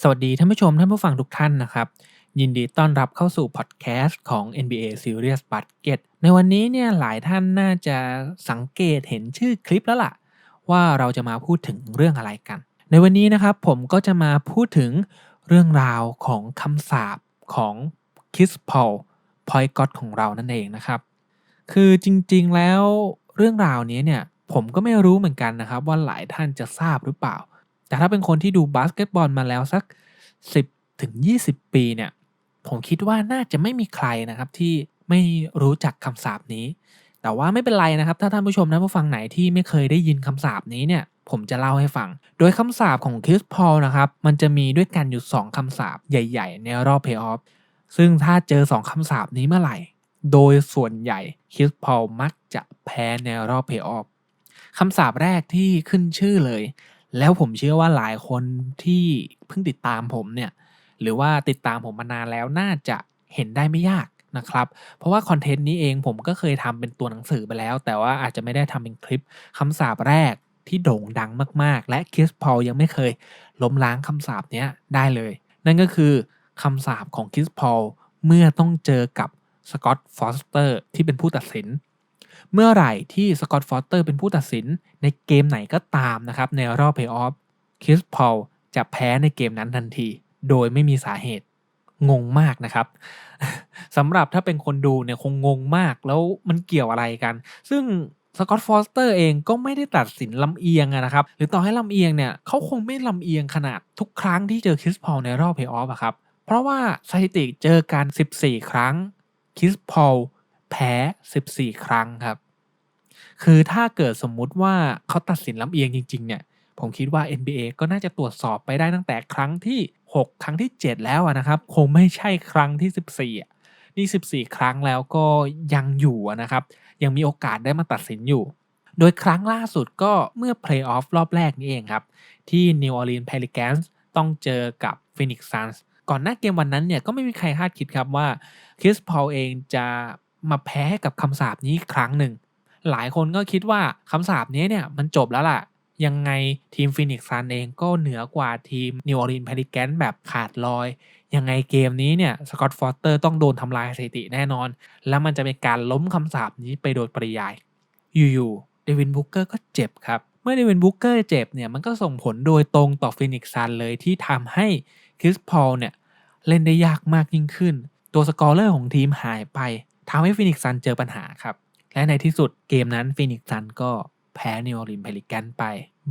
สวัสดีท่านผู้ชมท่านผู้ฟังทุกท่านนะครับ ยินดีต้อนรับเข้าสู่พอดแคสต์ของ NBA Serious Basket ในวันนี้เนี่ยหลายท่านน่าจะสังเกตเห็นชื่อคลิปแล้วล่ะ ว่าเราจะมาพูดถึงเรื่องอะไรกัน ในวันนี้นะครับผมก็จะมาพูดถึงเรื่องราวของคำสาปของคิสพอลพอยกอตของเรานั่นเองนะครับ คือจริงๆแล้วเรื่องราวนี้เนี่ยผมก็ไม่รู้เหมือนกันนะครับ ว่าหลายท่านจะทราบหรือเปล่า แต่ถ้าเป็นคนที่ดูบาสเกตบอลมาแล้วสัก 10ถึง20 ปีเนี่ย ผมคิดว่าน่าจะไม่มีใครนะครับที่ไม่รู้จักคำสาปนี้ แต่ว่าไม่เป็นไรนะครับ ถ้าท่านผู้ชมท่านผู้ฟังไหนที่ไม่เคยได้ยินคำสาปนี้เนี่ย ผมจะเล่าให้ฟัง โดยคำสาปของคริสพอลนะครับ มันจะมีด้วยกันอยู่ 2คำสาปใหญ่ ๆ ในรอบเพย์ออฟ ซึ่งถ้าเจอ 2คำสาปนี้เมื่อไหร่ โดยส่วนใหญ่คริสพอลมักจะแพ้ในรอบเพย์ออฟคำสาปแรกที่ขึ้นชื่อเลย แล้วผมเชื่อว่าหลายคนที่เพิ่งติดตามผมเนี่ย หรือว่าติดตามผมมานานแล้วน่าจะเห็นได้ไม่ยากนะครับ เพราะว่าคอนเทนต์นี้เองผมก็เคยทำเป็นตัวหนังสือไปแล้ว แต่ว่าอาจจะไม่ได้ทำเป็นคลิปคำสาปแรกที่โด่งดังมาก ๆ และคริสพอลยังไม่เคยล้มล้างคำสาปนี้ได้เลย นั่นก็คือคำสาปของคริสพอลเมื่อต้องเจอกับสกอตต์ฟอสเตอร์ที่เป็นผู้ตัดสิน เมื่อไหร่ที่สกอตต์ฟอสเตอร์เป็นผู้ตัดสินในเกมไหนก็ตามนะครับ ในรอบเพย์ออฟคริสพอลจะแพ้ในเกมนั้นทันที โดยไม่มีสาเหตุงงมากนะครับสำหรับถ้าเป็นคนดูเนี่ยคงงงมากแล้วมันเกี่ยวอะไรกัน ซึ่งสกอตต์ฟอสเตอร์เองก็ไม่ได้ตัดสินลำเอียงนะครับ หรือต่อให้ลำเอียงเนี่ยเขาคงไม่ลำเอียงขนาดทุกครั้งที่เจอคริสพอลในรอบเพย์ออฟอะครับ เพราะว่าสถิติเจอกัน 14 ครั้งคริสพอล แพ้ 14 ครั้งครับ คือถ้าเกิดสมมุติว่าเขาตัดสินลำเอียงจริง ๆ เนี่ย ผมคิดว่า NBA ก็น่าจะตรวจสอบไปได้ตั้งแต่ครั้งที่ 6 ครั้งที่ 7 แล้วนะครับ คงไม่ใช่ครั้งที่ 14 นี่ 14 ครั้งแล้วก็ยังอยู่นะครับ ยังมีโอกาสได้มาตัดสินอยู่ โดยครั้งล่าสุดก็เมื่อเพลย์ออฟรอบแรกนี่เองครับ ที่ New Orleans Pelicans ต้องเจอกับ Phoenix Suns ก่อนหน้าเกมวันนั้นเนี่ยก็ไม่มีใครคาดคิดครับว่าคริสพอลเองจะ มาแพ้กับคำสาปนี้ครั้งหนึ่ง หลายคนก็คิดว่าคำสาปนี้เนี่ยมันจบแล้วล่ะ ยังไงทีมฟินิกซ์ซันเองก็เหนือกว่าทีมนิวออร์ลีนเพลิแกนแบบขาดลอย ยังไงเกมนี้เนี่ยสกอตต์ฟอสเตอร์ต้องโดนทำลายสถิติแน่นอน แล้วมันจะเป็นการล้มคำสาปนี้ไปโดยปริยาย อยู่ๆเดวินบุกเกอร์ก็เจ็บครับเมื่อเดวินบุกเกอร์เจ็บเนี่ยมันก็ส่งผลโดยตรงต่อฟินิกซ์ซันเลยที่ทำให้คริสพอลเนี่ยเล่นได้ยากมากยิ่งขึ้น ตัวสกอร์เลอร์ของทีมหายไป ทำให้ฟินิกซันเจอปัญหาครับ และในที่สุดเกมนั้นฟินิกซันก็แพ้นิวออร์ลีนเพลิแกนไป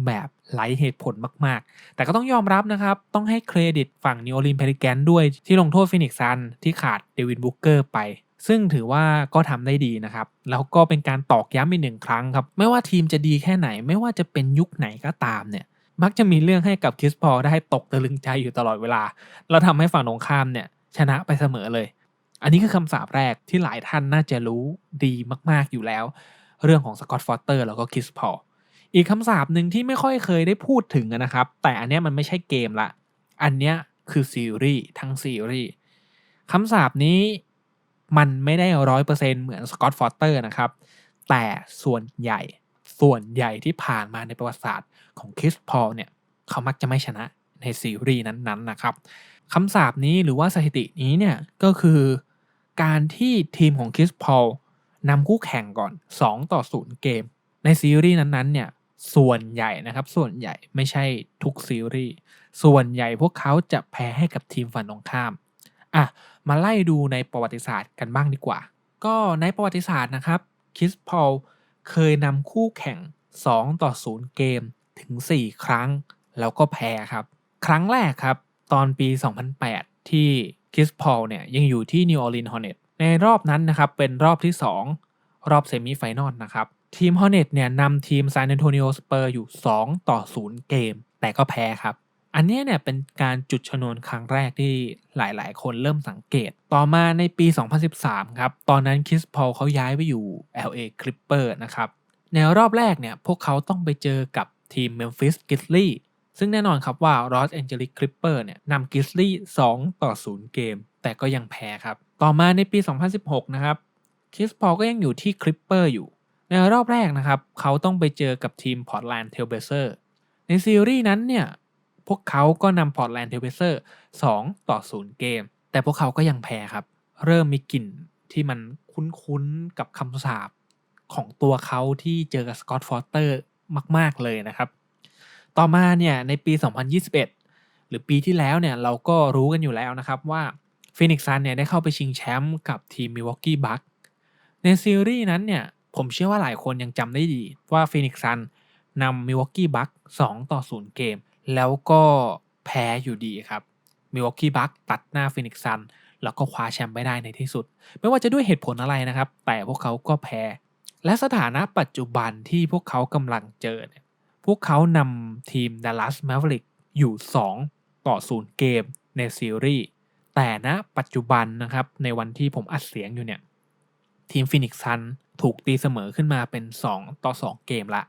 แบบไร้เหตุผลมากๆ แต่ก็ต้องยอมรับนะครับ ต้องให้เครดิตฝั่งนิวออร์ลีนเพลิแกนด้วยที่ลงโทษฟินิกซันที่ขาดเดวินบุกเกอร์ไป ซึ่งถือว่าก็ทำได้ดีนะครับ แล้วก็เป็นการตอกย้ำอีกหนึ่งครั้งครับ ไม่ว่าทีมจะดีแค่ไหน ไม่ว่าจะเป็นยุคไหนก็ตามเนี่ยมักจะมีเรื่องให้กับคริสพอได้ตกตะลึงใจอยู่ตลอดเวลาแล้วทำให้ฝั่งตรงข้ามเนี่ยชนะไปเสมอเลย อันนี้คือคำสาปแรกที่หลายท่านน่าจะรู้ดีมาก ๆอยู่แล้ว เรื่องของสกอตฟอสเตอร์แล้วก็คริสพอลอีกคำสาปหนึ่งที่ไม่ค่อยเคยได้พูดถึงนะครับ แต่อันนี้มันไม่ใช่เกมละ อันนี้คือซีรีส์ทั้งซีรีส์คำสาปนี้มันไม่ได้ร้อยเปอร์เซ็นต์เหมือนสกอตฟอสเตอร์นะครับ แต่ส่วนใหญ่ส่วนใหญ่ที่ผ่านมาในประวัติศาสตร์ของคริสพอลเนี่ยเขามักจะไม่ชนะในซีรีส์นั้นๆนะครับคำสาปนี้หรือว่าสถิตินี้เนี่ยก็คือ การที่ทีมของคริสพอลนำคู่แข่งก่อน 2 ต่อ 0 เกม ในซีรีส์นั้นๆเนี่ยส่วนใหญ่นะครับ ส่วนใหญ่ไม่ใช่ทุกซีรีส์ส่วนใหญ่พวกเขาจะแพ้ให้กับทีมฝั่งตรงข้ามอะมาไล่ดูในประวัติศาสตร์กันบ้างดีกว่า ก็ในประวัติศาสตร์นะครับคริสพอลเคยนำคู่แข่ง 2 ต่อ 0 เกมถึง 4 ครั้ง แล้วก็แพ้ครับ ครั้งแรกครับ ตอนปี 2008 ที่ คริสพอลเนี่ยยังอยู่ที่ New Orleans Hornets ในรอบนั้นนะครับเป็นรอบที่ 2 รอบเซมิไฟนอลนะครับทีม Hornets เนี่ยนำทีม San Antonio Spurs อยู่ 2 ต่อ 0 เกม แต่ก็แพ้ครับอันนี้เนี่ยเป็นการจุดชนวนครั้งแรกที่หลายๆ คนเริ่มสังเกต ต่อมาในปี 2013 ครับ ตอนนั้นคริสพอลเขาย้ายไปอยู่ LA Clipper นะครับ ในรอบแรกเนี่ยพวกเขาต้องไปเจอกับทีม Memphis g r i z z l y ซึ่งแน่นอนครับว่า Los Angeles Clipper เนี่ยนำ Grizzlies 2ต่อ 0 เกม แต่ก็ยังแพ้ครับ ต่อมาในปี 2016 นะครับคริสพอก็ยังอยู่ที่ Clipper อยู่ ในรอบแรกนะครับ เขาต้องไปเจอกับทีม Portland Trailblazers ในซีรีส์นั้นเนี่ยพวกเขาก็นำพอร์ตแลนด์เทเวเซอร์2ต่อ 0 เกม แต่พวกเขาก็ยังแพ้ครับ เริ่มมีกลิ่นที่มันคุ้นๆกับคำสาปของตัวเขาที่เจอกับสกอตฟอร์เตอร์มาก ๆ เลยนะครับ ต่อมาเนี่ยในปี 2021 หรือปีที่แล้วเนี่ยเราก็รู้กันอยู่แล้วนะครับว่าฟินิกซ์ซันเนี่ยได้เข้าไปชิงแชมป์กับทีมมิวอกกี้บัคในซีรีส์นั้นเนี่ยผมเชื่อว่าหลายคนยังจำได้ดีว่าฟินิกซ์ซันนำมิวอกกี้บัค2ต่อ 0 เกม แล้วก็แพ้อยู่ดีครับมิวอกกี้บัคตัดหน้าฟินิกซ์ซันแล้วก็คว้าแชมป์ไปได้ในที่สุด ไม่ว่าจะด้วยเหตุผลอะไรนะครับ แต่พวกเขาก็แพ้ และสถานะปัจจุบันที่พวกเขากำลังเจอเนี่ย พวกเขานำทีม Dallas Mavericks อยู่ 2 ต่อ 0 เกมในซีรีส์แต่ณปัจจุบันนะครับ ในวันที่ผมอัดเสียงอยู่เนี่ย ทีมฟินิกซ์ซันถูกตีเสมอขึ้นมาเป็น 2 ต่อ 2 เกมละ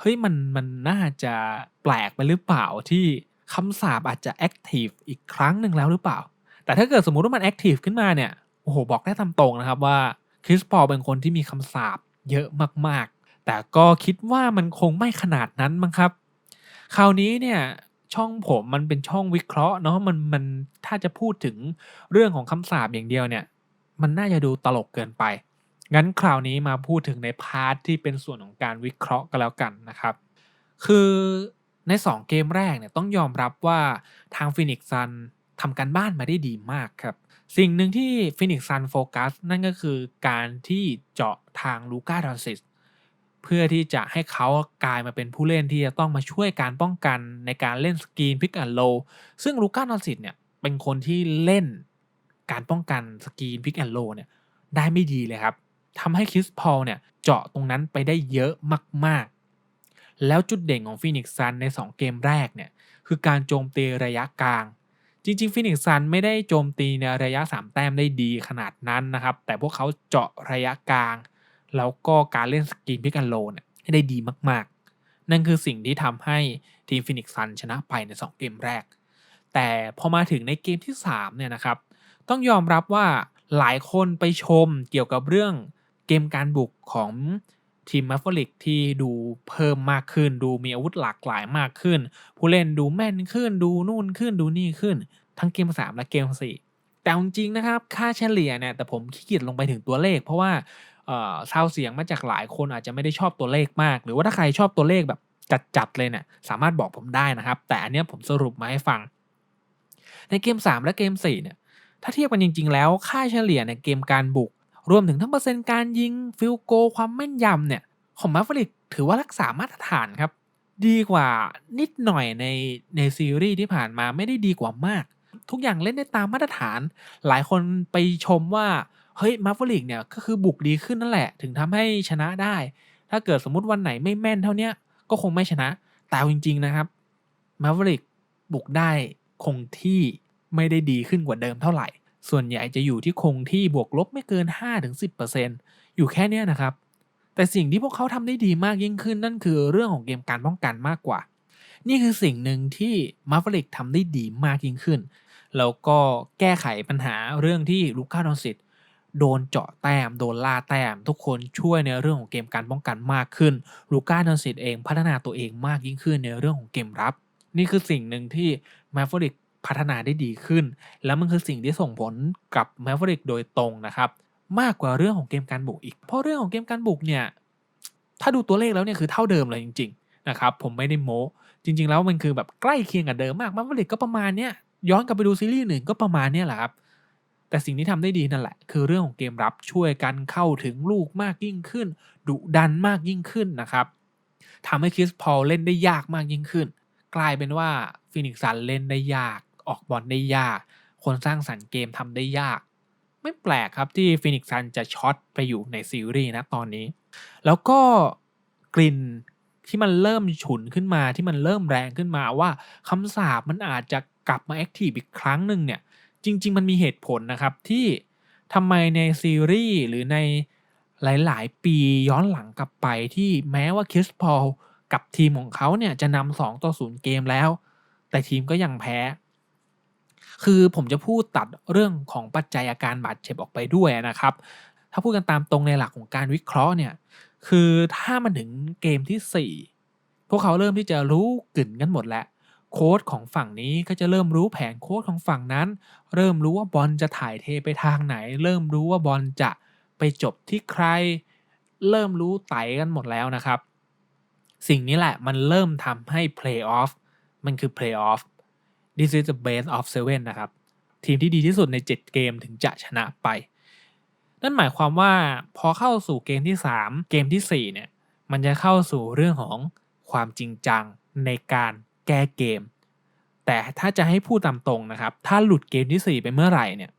เฮ้ยมันมันน่าจะแปลกไปหรือเปล่าที่คำสาปอาจจะแอคทีฟอีกครั้งหนึ่งแล้วหรือเปล่า แต่ถ้าเกิดสมมุติว่ามันแอคทีฟขึ้นมาเนี่ย โอ้โห บอกได้ตามตรงนะครับว่าคริสปอลเป็นคนที่มีคำสาปเยอะมาก แต่ก็คิดว่ามันคงไม่ขนาดนั้นมั้งครับ คราวนี้เนี่ยช่องผมมันเป็นช่องวิเคราะห์เนาะมันมันถ้าจะพูดถึงเรื่องของคำสาปอย่างเดียวเนี่ย มันน่าจะดูตลกเกินไป งั้นคราวนี้มาพูดถึงในพาร์ทที่เป็นส่วนของการวิเคราะห์กันแล้วกันนะครับ คือใน 2 เกมแรกเนี่ยต้องยอมรับว่าทางฟินิกซันทำการบ้านมาได้ดีมากครับ สิ่งหนึ่งที่ฟินิกซันโฟกัสนั่นก็คือการที่เจาะทางลูก้าดอนซิส เพื่อที่จะให้เขากลายมาเป็นผู้เล่นที่จะต้องมาช่วยการป้องกันในการเล่นสกรีนพิกแอนโลซึ่งลูก้าดอนซิสเนี่ยเป็นคนที่เล่นการป้องกันสกรีนพิกแอนโลเนี่ยได้ไม่ดีเลยครับทำให้คริสพอลเนี่ยเจาะตรงนั้นไปได้เยอะมากๆ แล้วจุดเด่นของฟินิกซันใน 2 เกมแรกเนี่ยคือการโจมตีระยะกลาง จริงๆฟินิกซันไม่ได้โจมตีในระยะ 3 แต้มได้ดีขนาดนั้นนะครับ แต่พวกเขาเจาะระยะกลาง แล้วก็การเล่นสกีนพิกแอนโลเนี่ยให้ได้ดีมากๆ นั่นคือสิ่งที่ทำให้ทีมฟินิกซันชนะไปใน 2 เกมแรก แต่พอมาถึงในเกมที่ 3 เนี่ยนะครับ ต้องยอมรับว่าหลายคนไปชมเกี่ยวกับเรื่องเกมการบุกของทีมแมฟฟลิกที่ดูเพิ่มมากขึ้น ดูมีอาวุธหลากหลายมากขึ้น ผู้เล่นดูแม่นขึ้น ดูนู่นขึ้นดูนี่ขึ้น ทั้งเกม 3 และเกม 4 แต่จริงนะครับ ค่าเฉลี่ยเนี่ยแต่ผมขี้เกียจลงไปถึงตัวเลข เพราะว่า ซาวเสียงมาจากหลายคนอาจจะไม่ได้ชอบตัวเลขมาก หรือว่าถ้าใครชอบตัวเลขแบบจัดๆเลยเนี่ยสามารถบอกผมได้นะครับ แต่อันนี้ผมสรุปมาให้ฟัง ในเกม 3 และเกม 4 เนี่ยถ้าเทียบกันจริง ๆ แล้วค่าเฉลี่ยในเกมการบุก รวมถึงทั้งเปอร์เซ็นต์การยิงฟิลโก ความแม่นยำเนี่ยของมาฟริกถือว่ารักษามาตรฐานครับ ดีกว่านิดหน่อยในในซีรีส์ที่ผ่านมาไม่ได้ดีกว่ามาก ทุกอย่างเล่นได้ตามมาตรฐาน หลายคนไปชมว่า เฮ้ยมาฟริกเนี่ยก็คือบุกดีขึ้นนั่นแหละ ถึงทำให้ชนะได้ ถ้าเกิดสมมุติวันไหนไม่แม่นเท่านี้ก็คงไม่ชนะแต่จริง ๆนะครับมาฟริกบุกได้คงที่ไม่ได้ดีขึ้นกว่าเดิมเท่าไหร่ ส่วนใหญ่จะอยู่ที่คงที่บวกลบไม่เกิน 5-10%อยู่แค่นี้นะครับ แต่สิ่งที่พวกเขาทำได้ดีมากยิ่งขึ้นนั่นคือเรื่องของเกมการป้องกันมากกว่า นี่คือสิ่งหนึ่งที่มาฟริกทำได้ดีมากยิ่งขึ้น แล้วก็แก้ไขปัญหาเรื่องที่ลูก้าดอนซิต โดนเจาะแต้ม โดนล่าแต้ม ทุกคนช่วยในเรื่องของเกมการป้องกันมากขึ้นลูก้าดอนซิตเองพัฒนาตัวเองมากยิ่งขึ้นในเรื่องของเกมรับ นี่คือสิ่งหนึ่งที่แมาฟอริกพัฒนาได้ดีขึ้น แล้วมันคือสิ่งที่ส่งผลกับแมฟฟอริกโดยตรงนะครับมากกว่าเรื่องของเกมการบุกอีก เพราะเรื่องของเกมการบุกเนี่ยถ้าดูตัวเลขแล้วเนี่ยคือเท่าเดิมเลยจริงๆนะครับผมไม่ได้โม้จริง ๆ แล้วมันคือแบบใกล้เคียงกับเดิมมากแมฟริกก็ประมาณเนี้ยย้อนกลับไปดูซีรีส์หนึ่งก็ประมาณเนี้ยแหละครับ แต่สิ่งที่ทำได้ดีนั่นแหละ คือเรื่องของเกมรับช่วยกันเข้าถึงลูกมากยิ่งขึ้น ดุดันมากยิ่งขึ้นนะครับทำให้คริสพอลเล่นได้ยากมากยิ่งขึ้น กลายเป็นว่าฟินิกซันเล่นได้ยาก ออกบอลได้ยาก คนสร้างสรรค์เกมทำได้ยาก ไม่แปลกครับที่ฟินิกซันจะช็อตไปอยู่ในซีรีส์นะตอนนี้ แล้วก็กลิ่นที่มันเริ่มฉุนขึ้นมาที่มันเริ่มแรงขึ้นมาว่าคำสาปมันอาจจะกลับมาแอคทีฟอีกครั้งหนึ่งเนี่ย จริง ๆ มันมีเหตุผลนะครับที่ทำไมในซีรีส์หรือในหลาย ๆ ปีย้อนหลังกลับไปที่แม้ว่าคริสพอลกับทีมของเขาเนี่ยจะนำสองต่อศูนย์เกมแล้ว แต่ทีมก็ยังแพ้ คือผมจะพูดตัดเรื่องของปัจจัยอาการบาดเจ็บออกไปด้วยนะครับ ถ้าพูดกันตามตรงในหลักของการวิเคราะห์เนี่ยคือถ้ามันถึงเกมที่ 4 พวกเขาเริ่มที่จะรู้กลิ่นกันหมดแล้ว โค้ดของฝั่งนี้ก็จะเริ่มรู้แผนโค้ดของฝั่งนั้น เริ่มรู้ว่าบอลจะถ่ายเทไปทางไหน เริ่มรู้ว่าบอลจะไปจบที่ใคร เริ่มรู้ไตกันหมดแล้วนะครับ สิ่งนี้แหละมันเริ่มทำให้ Playoff มันคือ Playoff this is the best of seven นะครับ ทีมที่ดีที่สุดใน 7 เกมถึงจะชนะไป นั่นหมายความว่าพอเข้าสู่เกมที่ 3 เกมที่ 4 เนี่ย มันจะเข้าสู่เรื่องของความจริงจังในการ แก้เกม แต่ถ้าจะให้พูดตามตรงนะครับ ถ้าหลุดเกมที่ 4 ไปเมื่อไหร่เนี่ย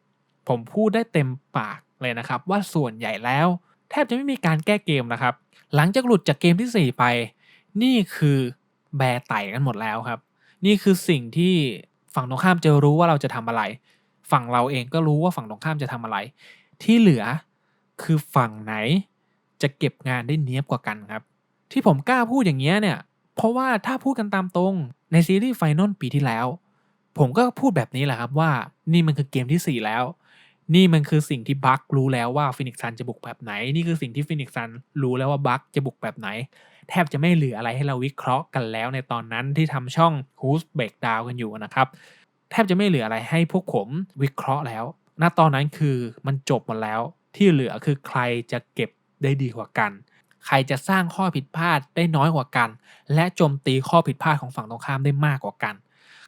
ผมพูดได้เต็มปากเลยนะครับ ว่าส่วนใหญ่แล้ว แทบจะไม่มีการแก้เกมนะครับ หลังจากหลุดจากเกมที่ 4 ไป นี่คือแบไต่กันหมดแล้วครับ นี่คือสิ่งที่ฝั่งตรงข้ามจะรู้ว่าเราจะทำอะไร ฝั่งเราเองก็รู้ว่าฝั่งตรงข้ามจะทำอะไร ที่เหลือคือฝั่งไหนจะเก็บงานได้เนี้ยบกว่ากันครับ ที่ผมกล้าพูดอย่างเงี้ยเนี่ย เพราะว่าถ้าพูดกันตามตรงในซีรีส์ไฟนอลปีที่แล้ว ผมก็พูดแบบนี้แหละครับว่านี่มันคือเกมที่ 4 แล้ว นี่มันคือสิ่งที่บัครู้แล้วว่าฟินิกซันจะบุกแบบไหน นี่คือสิ่งที่ฟินิกซันรู้แล้วว่าบัคจะบุกแบบไหน แทบจะไม่เหลืออะไรให้เราวิเคราะห์กันแล้วในตอนนั้นที่ทำช่อง Who's Break Down กันอยู่นะครับแทบจะไม่เหลืออะไรให้พวกผมวิเคราะห์แล้ว ณ ตอนนั้นคือมันจบหมดแล้ว ที่เหลือคือใครจะเก็บได้ดีกว่ากัน ใครจะสร้างข้อผิดพลาดได้น้อยกว่ากัน และโจมตีข้อผิดพลาดของฝั่งตรงข้ามได้มากกว่ากัน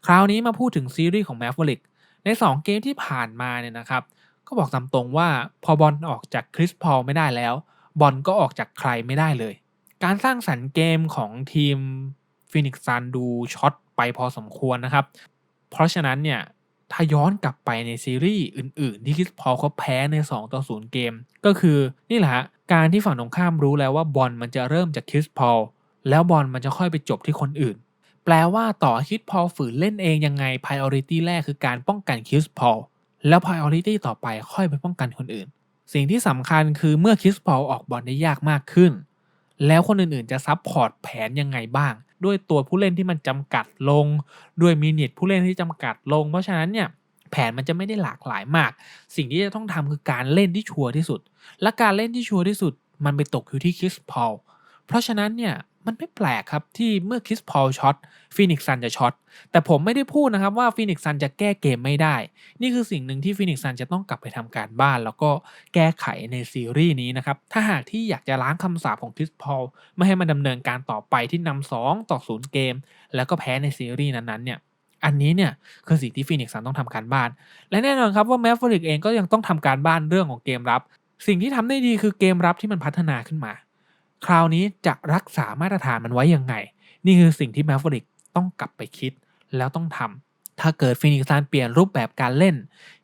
คราวนี้มาพูดถึงซีรีส์ของ Maverick ใน 2 เกมที่ผ่านมาเนี่ยนะครับ ก็บอกตามตรงว่าพอบอลออกจากคริสพอลไม่ได้แล้ว บอลก็ออกจากใครไม่ได้เลย การสร้างสรรค์เกมของทีมฟินิกซันดูช็อตไปพอสมควรนะครับ เพราะฉะนั้นเนี่ยถ้าย้อนกลับไปในซีรีส์อื่น ๆ ที่คริสพอลเขาแพ้ใน 2 ต่อ 0 เกม ก็คือนี่แหละ การที่ฝั่งตรงข้ามรู้แล้วว่าบอลมันจะเริ่มจากคริสพอลแล้วบอลมันจะค่อยไปจบที่คนอื่น แปลว่าต่อคริสพอลฝืนเล่นเองยังไง priority แรกคือการป้องกันคริสพอลแล้ว priority ต่อไปค่อยไปป้องกันคนอื่น สิ่งที่สำคัญคือเมื่อคริสพอลออกบอลได้ยากมากขึ้น แล้วคนอื่นๆจะซับพอร์ตแผนยังไงบ้าง ด้วยตัวผู้เล่นที่มันจำกัดลง ด้วยมินิทผู้เล่นที่จำกัดลง เพราะฉะนั้นเนี่ย แผนมันจะไม่ได้หลากหลายมาก สิ่งที่จะต้องทำคือการเล่นที่ชัวร์ที่สุด และการเล่นที่ชัวร์ที่สุด มันไปตกอยู่ที่คริสพอลเพราะฉะนั้นเนี่ยมันไม่แปลกครับที่เมื่อคริสพอลช็อตฟินิกซันจะช็อตแต่ผมไม่ได้พูดนะครับว่าฟินิกซันจะแก้เกมไม่ได้ นี่คือสิ่งหนึ่งที่ฟินิกซันจะต้องกลับไปทำการบ้าน แล้วก็แก้ไขในซีรีส์นี้นะครับถ้าหากที่อยากจะล้างคำสาปของคริสพอลไม่ให้มันดำเนินการต่อไปที่นำ2ต่อ0เกม แล้วก็แพ้ในซีรีส์นั้นๆเนี่ย อันนี้เนี่ยคือสิ่งที่ฟินิกซันต้องทำการบ้าน และแน่นอนครับว่าแมฟฟริกเองก็ยังต้องทำการบ้านเรื่องของเกมรับ สิ่งที่ทำได้ดีคือเกมรับที่มันพัฒนาขึ้นมา คราวนี้จะรักษามาตรฐานมันไว้ยังไง นี่คือสิ่งที่แมฟฟริกต้องกลับไปคิดแล้วต้องทำถ้าเกิดฟินิกซ์ซันเปลี่ยนรูปแบบการเล่น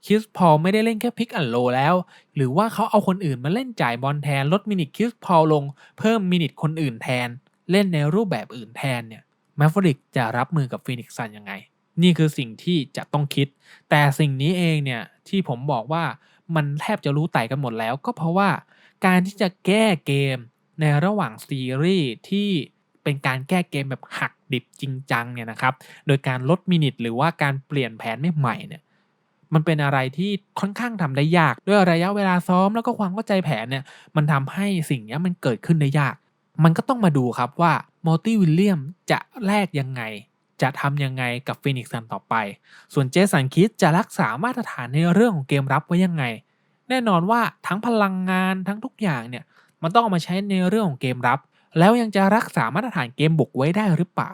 คิสพอลไม่ได้เล่นแค่พิกอันโลแล้ว หรือว่าเขาเอาคนอื่นมาเล่นจ่ายบอลแทนลดมินิคิสพอลลงเพิ่มมินิคนอื่นแทน เล่นในรูปแบบอื่นแทนเนี่ยแมฟฟริกจะรับมือกับฟินิกซันยังไง นี่คือสิ่งที่จะต้องคิด แต่สิ่งนี้เองเนี่ยที่ผมบอกว่ามันแทบจะรู้ไต่กันหมดแล้ว ก็เพราะว่าการที่จะแก้เกมในระหว่างซีรีส์ที่เป็นการแก้เกมแบบหักดิบจริงจังเนี่ยนะครับ โดยการลดมินิทหรือว่าการเปลี่ยนแผนไม่ใหม่เนี่ย มันเป็นอะไรที่ค่อนข้างทำได้ยาก ด้วยระยะเวลาซ้อมแล้วก็ความเข้าใจแผนเนี่ย มันทำให้สิ่งนี้มันเกิดขึ้นได้ยาก มันก็ต้องมาดูครับว่ามอร์ตี้วิลเลียมจะแลกยังไง จะทำยังไงกับฟินิกซ์ซันต่อไป ส่วนเจสันคิดจะรักษามาตรฐานในเรื่องของเกมรับไว้ยังไง แน่นอนว่าทั้งพลังงานทั้งทุกอย่างเนี่ยมันต้องเอามาใช้ในเรื่องของเกมรับ แล้วยังจะรักษามาตรฐานเกมบุกไว้ได้หรือเปล่า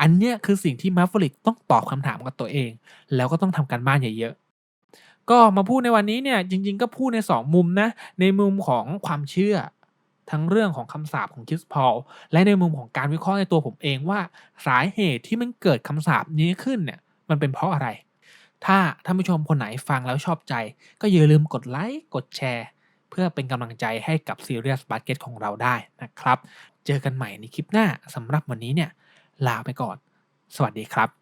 อันเนี้ยคือสิ่งที่มาฟริกต้องตอบคำถามกับตัวเอง แล้วก็ต้องทำการบ้านเยอะๆก็มาพูดในวันนี้เนี่ยจริง ๆ ก็พูดใน 2 มุมนะในมุมของความเชื่อ ทั้งเรื่องของคำสาปของคริสพอลและในมุมของการวิเคราะห์ในตัวผมเองว่า สาเหตุที่มันเกิดคำสาปนี้ขึ้นเนี่ยมันเป็นเพราะอะไร ถ้าท่านผู้ชมคนไหนฟังแล้วชอบใจ ก็อย่าลืมกดไลค์กดแชร์ เพื่อเป็นกำลังใจให้กับ Serious Basket ของเราได้นะครับ เจอกันใหม่ในคลิปหน้าสำหรับวันนี้เนี่ยลาไปก่อน สวัสดีครับ